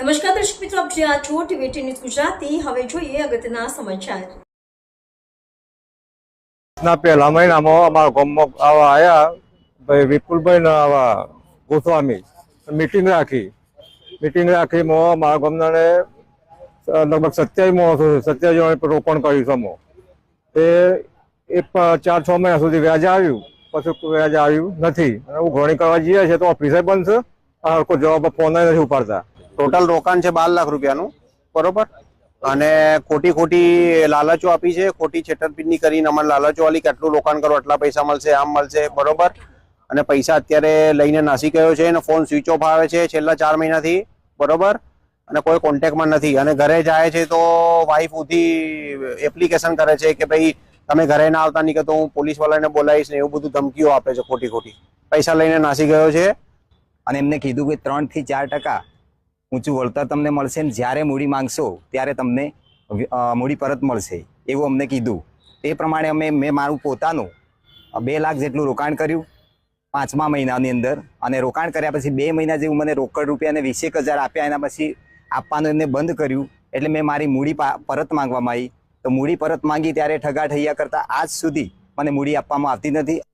નમસ્કાર દર્શક મિત્રો, આપ જે આ છો ટીવી ન્યૂઝ ગુજરાતી. હવે જોઈએ અગત્યના સમાચાર. ના, પહેલા મહિનામાં અમારા ગામમાં આવા આવ્યા ભાઈ વિપુલભાઈ ના આવા ગોસ્વામી. મિટિંગ રાખી. મિટિંગ રાખી મો મારા ગામનાને લગભગ સત્યાવીસ માણસો સત્યાવીસ જણા રોપણ કર્યું છે તે એ ચાર છ મહિના સુધી વ્યાજ આવ્યું. પછી વ્યાજ આવ્યું નથી. અને ઉઘરણી કરવા જઈએ છે તો ઓફિસે બંધ કોઈ જવાબ ફોન નથી ઉપાડતા. ટોટલ રોકાણ છે બાર લાખ રૂપિયાનું, બરોબર? અને ખોટી ખોટી લાલચો આપી છે, ખોટી છેતરપિંડી કરીને અમારે લાલચો વાળી કે આટલું રોકાણ કરો, આટલા પૈસા મળશે, આમ મળશે, બરોબર? અને પૈસા અત્યારે લઈને નાસી ગયો છે અને ફોન સ્વિચ ઓફ આવે છે છેલ્લા ચાર મહિનાથી, બરોબર? અને કોઈ કોન્ટેક્ટમાં નથી. અને ઘરે જાય છે તો વાઈફ ઉથી એપ્લિકેશન કરે છે કે ભાઈ તમે ઘરે ના આવતા નહીં કે તો હું પોલીસ વાળાને બોલાવીશ ને એવું બધું ધમકીઓ આપે છે ખોટી ખોટી. પૈસા લઈને નાસી ગયો છે. અને એમને કીધું કે ત્રણથી ચાર ટકા ઊંચું વળતર તમને મળશે ને જ્યારે મૂડી માંગશો ત્યારે તમને મૂડી પરત મળશે, એવું અમને કીધું. એ પ્રમાણે અમે, મેં મારું પોતાનું બે લાખ જેટલું રોકાણ કર્યું, પાંચમા મહિનાની અંદર. અને રોકાણ કર્યા પછી બે મહિના જેવું મને રોકડ રૂપિયા અને વીસેક હજાર આપ્યા, એના પછી આપવાનું એમને બંધ કર્યું. એટલે મેં મારી મૂડી પરત માંગવામાં આવી. તો મૂડી પરત માંગી ત્યારે ઠગા ઠૈયા કરતાં આજ સુધી મને મૂડી આપવામાં આવતી નથી.